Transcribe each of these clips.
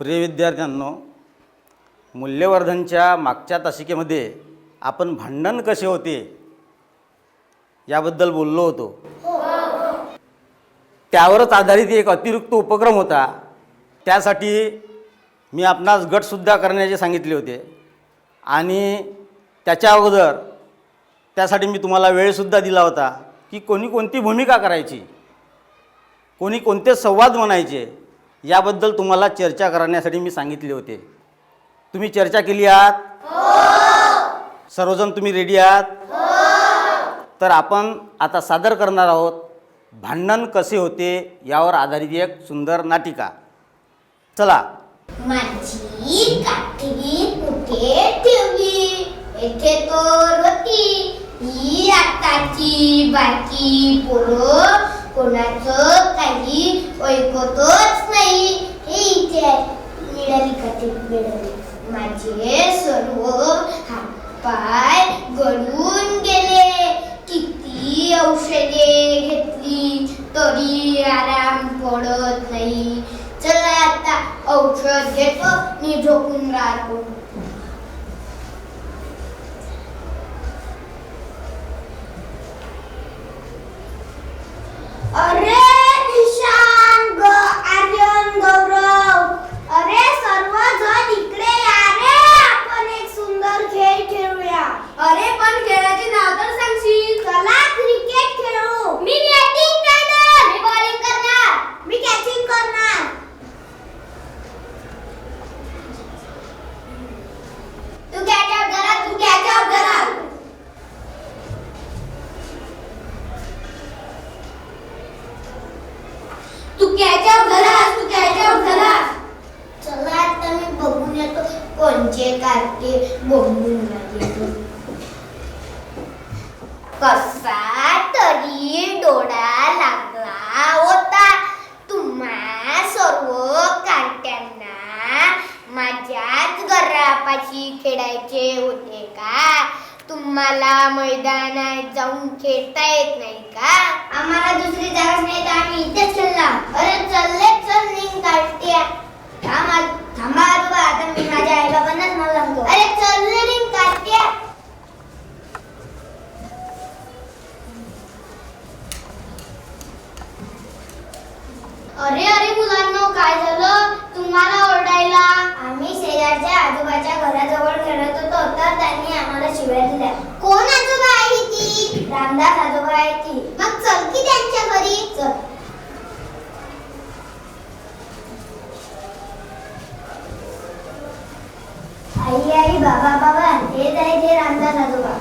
प्रिय विद्यार्थ्यांनो मूल्यवर्धनच्या मागच्या तासिकेमध्ये आपण भांडण कसे होते याबद्दल बोललो होतो. त्यावरच आधारित एक अतिरिक्त उपक्रम होता. त्यासाठी मी आपणास गटसुद्धा करण्याचे सांगितले होते. आणि त्याच्या अगोदर त्यासाठी मी तुम्हाला वेळसुद्धा दिला होता की कोणी कोणती भूमिका करायची? कोणी कोणते संवाद म्हणायचे याबद्दल तुम्हाला चर्चा करण्यासाठी मी सांगितले होते. तुम्ही चर्चा केली आहात? सर्वजण तुम्ही रेडी आहात? तर आपण आता सादर करणार आहोत भांडण कसे होते यावर आधारित एक सुंदर नाटिका. चला. माझी काठी कुठे ठेवली? येथे तर होती. ही आताची बाकी पोरं कोणाचं काही ऐकतच नाही हे इथे मिळाली काठी मिळाली माझे सर्व हातपाय गळून गेले किती औषधे घेतली तरी आराम पडत नाही चला आता औषध घेतो. मी झोपून राहतो अरे निशान ग आर्यन गौरव अरे सर्वजण इकडे या रे आपण एक सुंदर खेळ खेळूया अरे पण खेळाचे नाव तर सांगशील चला क्रिकेट खेळू मी बॅटिंग करणार मी बॉलिंग करणार मी कॅचिंग करणार तू कॅच आउट करा तू कॅच आउट करा तू कॅच आउट करा तू कॅच आउट करा चला आता मी बघून येतो कोणचे कार्टे बघून येतो कसा तरी डोळा लागला होता. तुम्हा सर्व कार्ट्यांना माझ्याच घरापाशी खेळायचे होते का? तुम्हाला मैदानात जाऊन खेळता येत नाही का? आम्हाला दुसरी जागा नाही तर आम्ही इथे खेळणार. अरे चलले चल निघ काट्या थांबा थांबा आजोबा आता मी माझ्या आई बाबांनाच सांगतो. अरे चलले निघ अरे अरे मुलांनो काय झालं? तुम्हाला ओरडायला? आम्ही शेजारच्या आजोबाच्या घराजवळ खेळत होतो तर त्यांनी आम्हाला शिव्या दिल्या. कोण आजोबा आहे ती? रामदास आजोबा आहे ती मग चल की त्यांच्या घरी चल आई आई बाबा बाबा हेच आहे ते रामदास आजोबा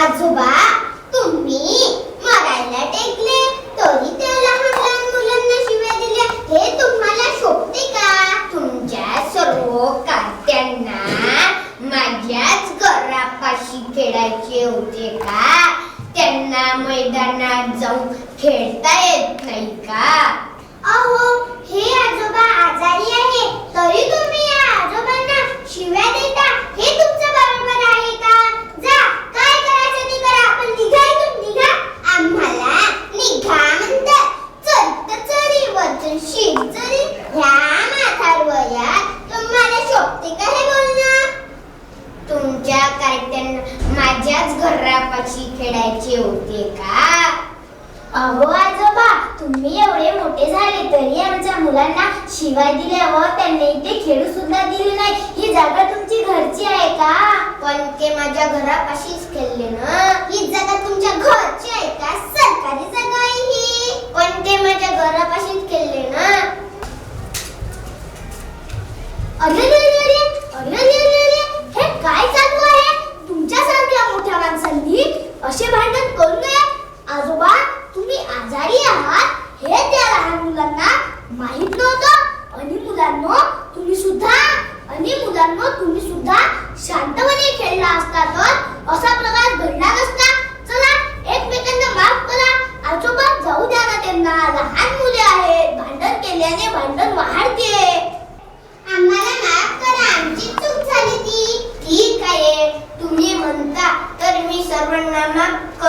आजोबा तुम्ही मरायला टेकले तरी त्या लहान लहान मुलांना शिव्या दिल्या हे तुम्हाला शोभते का तुमच्या सर्व कार्ट्यांना माझ्याच घरापाशी खेळायचे होते का त्यांना मैदानात जाऊन खेळता येत नाही का? अहो हे आजोबा आजारी आहे. तरी तुम्ही या आजोबांना शिव्या देता. हे तुमचं बरोबर आहे का? जा काय करायचं ते करा. आपण निघा इथून निघा. आम्हाला निघा म्हणतात. चरित चरी वचन शिव शेजरी ह्या माथार वयात तुम्हाला शोभते का हे बोलणं? तुमच्या कार्ट्यांना माझ्याच घरापाशी खेळायचे होते का? अहो आजोबा तुम्ही एवढे मोठे झाले तरी आमच्या मुलांना शिवाय दिल्यावर त्यांनी इथे खेळू सुद्धा दिली नाही. ही जागा तुमची घरची आहे का? पण ते माझ्या घरापाशीच खेळले ना. ही जागा तुमच्या घरची आहे का सरकारी जागा आहे ही पण ते माझ्या घरापाशीच खेळले ना अरे रे रे रे अरे रे रे रे हे काय चालू आहे तुमच्यासारख्या मोठ्या माणसांनी असे भांडण करू नये आजोबा तुम्ही आजारी आहात हे त्या लहान मुलांना माहीत नव्हतं आणि मुलांनो तुम्ही सुद्धा आणि मुलांनो तुम्ही सुद्धा शांतपणे खेळला असता तर असा प्रकार घडला नसता चला एकमेकांना माफ करा आजोबा जाऊ द्या लहान मुले आहेत भांडण केल्याने भांडण वाढते. आम्हाला माफ करा आमची चूक झाली ती. ठीक आहे. तुम्ही म्हणता तर मी सर्वांना माफ